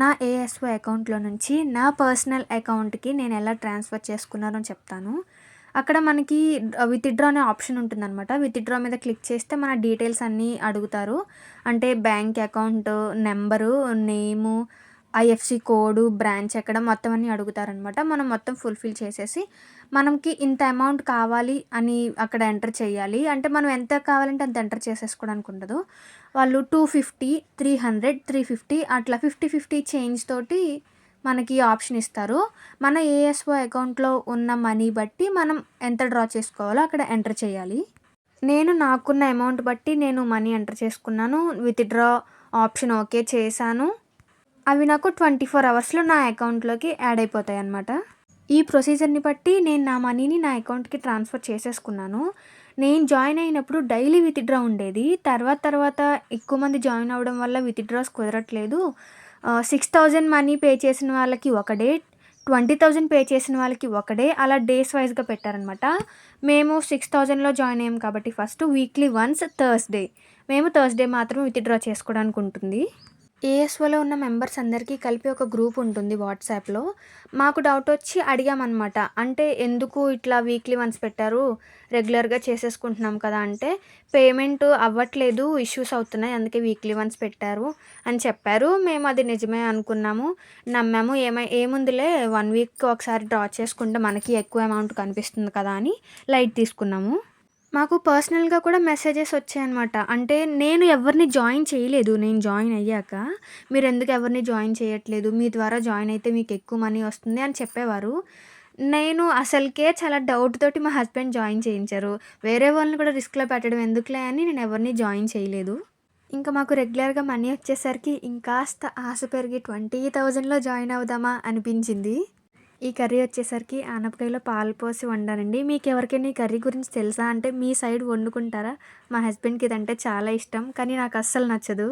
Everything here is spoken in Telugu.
నా ఏఎస్ఓ అకౌంట్లో నుంచి నా పర్సనల్ అకౌంట్కి నేను ఎలా ట్రాన్స్ఫర్ చేసుకున్నానో చెప్తాను. అక్కడ మనకి విత్డ్రా అనే ఆప్షన్ ఉంటుందన్నమాట. విత్డ్రా మీద క్లిక్ చేస్తే మన డీటెయిల్స్ అన్నీ అడుగుతారు. అంటే bank account number name IFSC code branch ఎక్కడ మొత్తం అన్నీ అడుగుతారనమాట మనం మొత్తం ఫుల్ఫిల్ చేసేసి మనకి ఇంత అమౌంట్ కావాలి అని అక్కడ ఎంటర్ చేయాలి. అంటే మనం ఎంత కావాలంటే అంత ఎంటర్ చేసేసుకోవడానికి ఉండదు. వాళ్ళు two fifty three hundred three fifty అట్లా ఫిఫ్టీ ఫిఫ్టీ చేంజ్ తోటి మనకి ఆప్షన్ ఇస్తారు. మన ఏఎస్ఓ అకౌంట్లో ఉన్న మనీ బట్టి మనం ఎంత డ్రా చేసుకోవాలో అక్కడ ఎంటర్ చేయాలి. నేను నాకున్న అమౌంట్ బట్టి నేను మనీ ఎంటర్ చేసుకున్నాను. విత్డ్రా ఆప్షన్ ఓకే చేశాను. అవి నాకు ట్వంటీ ఫోర్ అవర్స్లో నా అకౌంట్లోకి యాడ్ అయిపోతాయి అన్నమాట ఈ ప్రొసీజర్ని బట్టి నేను నా మనీని నా అకౌంట్కి ట్రాన్స్ఫర్ చేసేసుకున్నాను. నేను జాయిన్ అయినప్పుడు డైలీ విత్డ్రా ఉండేది. తర్వాత తర్వాత ఎక్కువ మంది జాయిన్ అవ్వడం వల్ల విత్డ్రాస్ కుదరట్లేదు. సిక్స్ థౌజండ్ మనీ పే చేసిన వాళ్ళకి ఒక డే ట్వంటీ థౌజండ్ పే చేసిన వాళ్ళకి ఒక డే అలా డేస్ వైజ్గా పెట్టారనమాట మేము సిక్స్ థౌజండ్లో జాయిన్ అయ్యాం కాబట్టి ఫస్ట్ వీక్లీ వన్స్ థర్స్డే. మేము థర్స్డే మాత్రం విత్డ్రా చేసుకోవడానికి ఉంటుంది ఏఎస్ఓలో ఉన్న మెంబర్స్ అందరికీ కలిపి ఒక గ్రూప్ ఉంటుంది వాట్సాప్లో. మాకు డౌట్ వచ్చి అడిగామన్నమాట. అంటే ఎందుకు ఇట్లా వీక్లీ వన్స్ పెట్టారు? రెగ్యులర్గా చేసేసుకుంటున్నాం కదా అంటే పేమెంట్ అవ్వట్లేదు ఇష్యూస్ అవుతున్నాయి అందుకే వీక్లీ వన్స్ పెట్టారు అని చెప్పారు. మేము అది నిజమే అనుకున్నాము. నమ్మాము. ఏమై ఏముందిలే వన్ వీక్ ఒకసారి డ్రా చేసుకుంటే మనకి ఎక్కువ అమౌంట్ కనిపిస్తుంది కదా అని లైట్ తీసుకున్నాము. మాకు పర్సనల్గా కూడా మెసేజెస్ వచ్చాయన్నమాట. అంటే నేను ఎవరిని జాయిన్ చేయలేదు. నేను జాయిన్ అయ్యాక మీరు ఎందుకు ఎవరిని జాయిన్ చేయట్లేదు? మీ ద్వారా జాయిన్ అయితే మీకు ఎక్కువ మనీ వస్తుంది అని చెప్పేవారు. నేను అసలుకే చాలా డౌట్ తోటి మా హస్బెండ్ జాయిన్ చేయించారు. వేరే వాళ్ళని కూడా రిస్క్లో పెట్టడం ఎందుకులే అని నేను ఎవరిని జాయిన్ చేయలేదు. ఇంకా మాకు రెగ్యులర్గా మనీ వచ్చేసరికి ఇంకాస్త ఆశ పెరిగి ట్వంటీ థౌజండ్లో జాయిన్ అవుదామా అనిపించింది. ఈ కర్రీ వచ్చేసరికి ఆనపకాయలో పాలు పోసి వండానండి. మీకు ఎవరికైనా ఈ కర్రీ గురించి తెలుసా? అంటే మీ సైడ్ వండుకుంటారా? మా హస్బెండ్కి ఇదంటే చాలా ఇష్టం కానీ నాకు అస్సలు నచ్చదు.